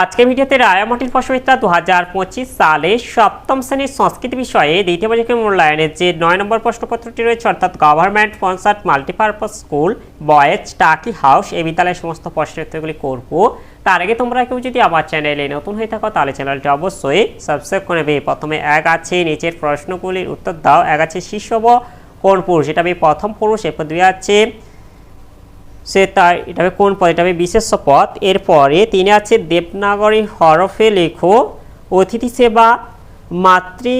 আজকের ভিডিওতে রায়ামাটির ফসবিদ্যা দু হাজার পঁচিশ সালে সপ্তম শ্রেণির সংস্কৃত বিষয়ে দ্বিতীয় পর্যায়ে মূল্যায়নের যে নয় নম্বর প্রশ্নপত্রটি রয়েছে, অর্থাৎ government sponsored multipurpose school, boys, Taki house এই বিদ্যালয়ের সমস্ত প্রশ্নের উত্তরগুলি করব। তার আগে তোমরা কেউ যদি আমার চ্যানেলে নতুন হয়ে থাকো, তাহলে চ্যানেলটি অবশ্যই সাবস্ক্রাইব করে নেবে। প্রথমে এক আছে, নিচের প্রশ্নগুলির উত্তর দাও। এক আছে শিষ্যব কোন পুরুষ? এটা আমি প্রথম পুরুষ, এরপর দুই আছে সে তার, এটা হবে কোন পদ? এটা হবে বিশেষ পদ। এরপরে তিনি আছে দেবনাগরী হরফে লেখো, অতিথি সেবা মাতৃ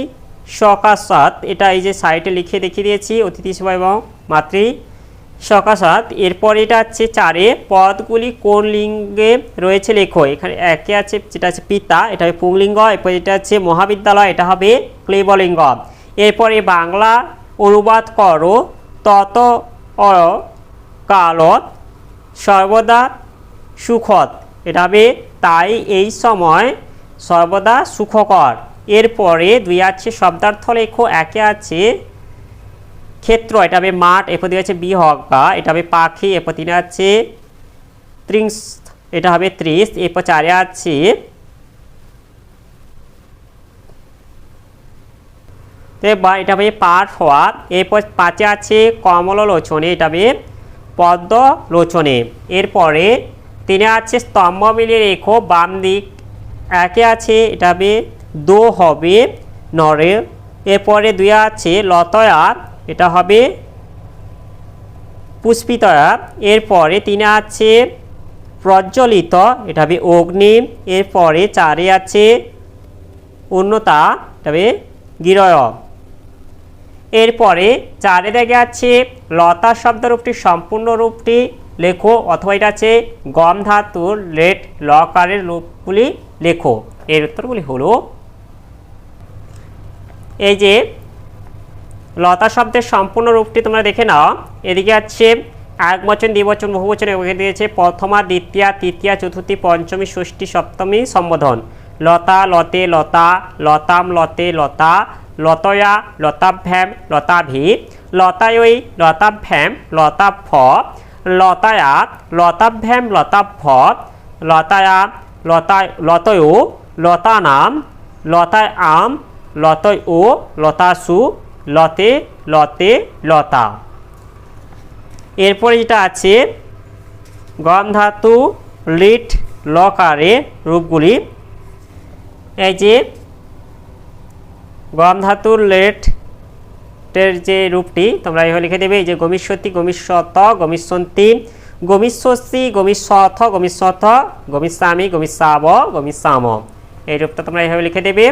সকাশাত এটা এই যে সাইটে লিখে দেখিয়ে দিয়েছি, অতিথি সেবা এবং মাতৃ সকাশাত এরপর এটা আছে চারে, পদগুলি কোন লিঙ্গে রয়েছে লেখো? এখানে একে আছে, যেটা আছে পিতা, এটা হবে পুংলিঙ্গ। এরপর এটা আছে মহাবিদ্যালয়, এটা হবে ক্লেবলিঙ্গ। এরপরে বাংলা অনুবাদ করো, তত অ, কালত। সর্বদা সুখদ। এটা হবে তাই এই সময় সর্বদা সুখকর। এরপরে দুই আছে শব্দার্থ লেখো, একে আছে ক্ষেত্র। এটা হবে মাঠ, এরপর দুই আছে বিহগা এটা হবে পাখি, এরপর তিনে আছে ত্রিংশ এটা হবে ত্রিশ এরপর চারে আছে এবার এটা হবে পাঠ হওয়া। এরপর পাঁচে আছে কমললোচনে। এটা হবে পদ্ম লোচনে এরপরে তিনে আছে স্তম্ভ মিলিয়ে রেখো, বাম দিক একে আছে, এটা হবে দো হবে, নরে। এরপরে দুই আছে লতয়া, এটা হবে পুষ্পিতয়া। এরপরে তিনে আছে প্রজ্বলিত, এটা হবে অগ্নি। এরপরে চারে আছে উন্নতা এটা হবে গিরয়। এরপরে চারে দেখে আছে লতা শব্দ রূপটি, সম্পূর্ণ রূপটি লেখো, অথবা এটা আছে গম ধাতুর লেট লকারের রূপগুলি লেখো। এর উত্তরগুলি হলো, এই যে লতা শব্দের সম্পূর্ণ রূপটি তোমরা দেখে নাও। এদিকে আছে এক বচন দ্বিবচন বহু বচন এখানে দিয়েছে প্রথমা, দ্বিতীয়া, তৃতীয়া, চতুর্থী, পঞ্চমী, ষষ্ঠী, সপ্তমী, সম্বোধন। লতা, লতে, লতা, লতাম, লতে, লতা লতয়া, লতাভ্যাম লতাভি লতায়ই লতাভ্যাম লতাভ লতায়াত লতাভ্যাম লতাভ লতায়া লতা লতয়, লতানাম লতায় আম লতয় ও লতাসু, লতে লতে, লতা। এরপরে যেটা আছে গম ধাতু লিট, লকারে রূপগুলি। এই যে গম ধাতুর লেট টের যে রূপটি, তোমরা এইভাবে লিখে দেবে, এই যে গমিষ্যতি, গমিষ্যত, গমিষ্যন্তি, গমিষ্যসি, গমিষ্যথ গমিষ্যথ, গমিষ্যামি, গমিষ্যাব, গমিষ্যাম। এই রূপটা তোমরা এইভাবে লিখে দেবে।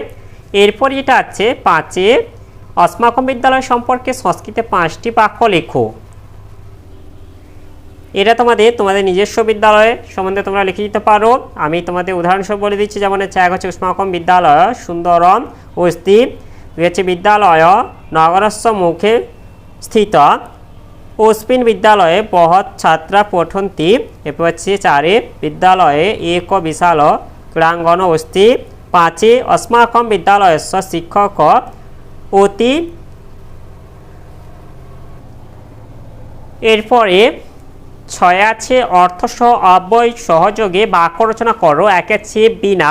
এরপর যেটা আছে পাঁচে, অস্মাকম বিদ্যালয় সম্পর্কে সংস্কৃতে পাঁচটি বাক্য লেখো। এটা তোমাদের তোমাদের নিজস্ব বিদ্যালয় সম্বন্ধে তোমরা লিখে দিতে পারো। আমি তোমাদের উদাহরণস্বরূপ বলে দিচ্ছি, যেমন হচ্ছে এক হচ্ছে উষ্মাকম বিদ্যালয়, সুন্দরম অস্তি বিদ্যালয় নগরস্ব মুখে স্থিত। অস্মিন বিদ্যালয়ে বহৎ ছাত্রা পঠন্তি। হচ্ছে চারে বিদ্যালয়ে এক বিশাল ক্রীড়াঙ্গন অস্তি পাঁচে অস্মাকম বিদ্যালয়স্য শিক্ষক অতি। এরপরে ছয় আছে অর্থসহ অব্যয় সহযোগে বাক্য রচনা করো। এক আছে বিনা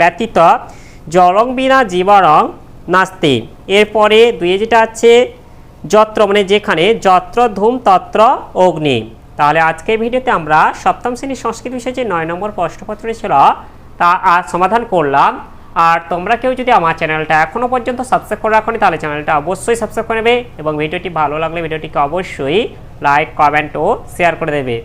ব্যতীত জলং বিনা জীবরং নাস্তি এরপরে দুই যেটা আছে, যত্র মানে যেখানে যত্র, ধূম, তত্র, অগ্নি। তাহলে আজকের ভিডিওতে আমরা সপ্তম শ্রেণির সংস্কৃত বিষয়ে যে নয় নম্বর প্রশ্নপত্রটি ছিল, তা সমাধান করলাম। আর তোমরা কেউ যদি আমার চ্যানেলটা এখনও পর্যন্ত সাবস্ক্রাইব করে রাখো তাহলে চ্যানেলটা অবশ্যই সাবস্ক্রাইব করে নেবে এবং ভিডিওটি ভালো লাগলে ভিডিওটিকে অবশ্যই লাইক কমেন্ট ও শেয়ার করে দেবে।